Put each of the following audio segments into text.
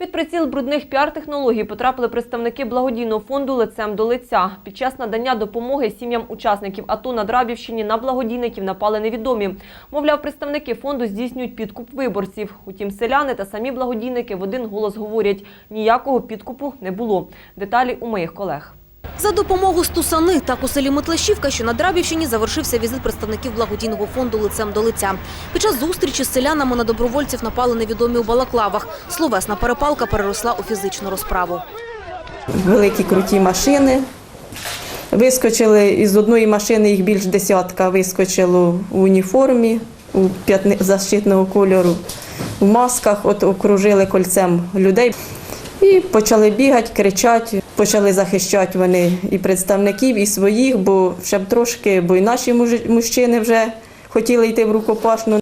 Під приціл брудних піар-технологій потрапили представники благодійного фонду лицем до лиця. Під час надання допомоги сім'ям учасників АТО на Драбівщині на благодійників напали невідомі. Мовляв, представники фонду здійснюють підкуп виборців. Утім, селяни та самі благодійники в один голос говорять, ніякого підкупу не було. Деталі у моїх колег. За допомогу Стусани так у селі Метлашівка, що на Драбівщині, завершився візит представників благодійного фонду лицем до лиця. Під час зустрічі з селянами на добровольців напали невідомі у балаклавах. Словесна перепалка переросла у фізичну розправу. великі круті машини. Вискочили із одної машини, їх більш десятка вискочило в уніформі у п'ятни защитного кольору, в масках, от окружили кольцем людей. І почали бігати, кричати, почали захищати вони і представників, і своїх, бо ще б трошки, бо і наші мужчини вже хотіли йти в рукопашну.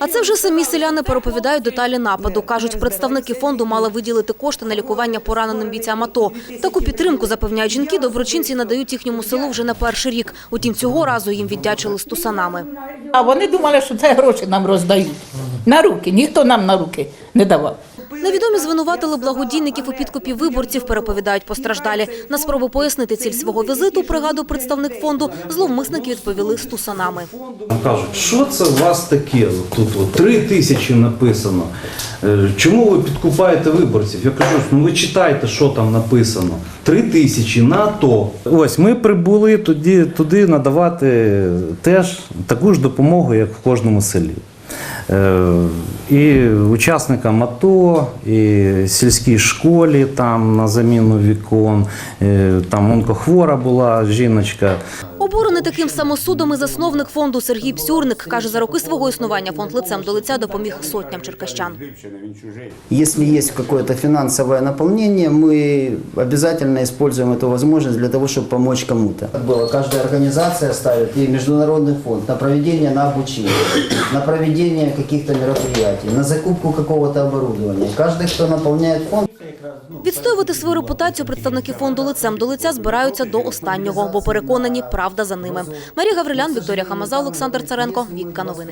А це вже самі селяни переповідають деталі нападу. Кажуть, представники фонду мали виділити кошти на лікування пораненим бійцям АТО. Таку підтримку, запевняють жінки, доброчинці надають їхньому селу вже не перший рік. Утім, цього разу їм віддячили стусанами. А вони думали, що це гроші нам роздають. На руки. Ніхто нам на руки не давав. Невідомі звинуватили благодійників у підкупі виборців, переповідають постраждалі. На спробу пояснити ціль свого візиту, пригадує представник фонду, зловмисники відповіли стусанами. Кажуть, що це у вас таке? Тут три тисячі написано. Е, Чому ви підкупаєте виборців? Я кажу, ну ви читайте, що там написано. Три тисячі на АТО. Ось ми прибули тоді, туди надавати теж таку ж допомогу, як в кожному селі. Е, І учасникам АТО, і сільській школі там на заміну вікон, е, там онкохвора була жіночка. Обурений таким самосудом і засновник фонду Сергій Псюрник каже, за роки свого існування фонд лицем до лиця допоміг сотням черкащан. Если есть какое-то финансовое наполнение, мы обязательно используем эту возможность для того, чтобы помочь кому-то. Было, каждая организация ставит и Международный фонд на проведение, на обучение, на проведение каких-то мероприятий, на закупку какого-то оборудования. Каждый, кто наполняет фонд, Відстоювати свою репутацію представники фонду лицем до лиця збираються до останнього, бо переконані, правда за ними. Марія Гаврилян, Вікторія Хамаза, Олександр Царенко. Вікка новини.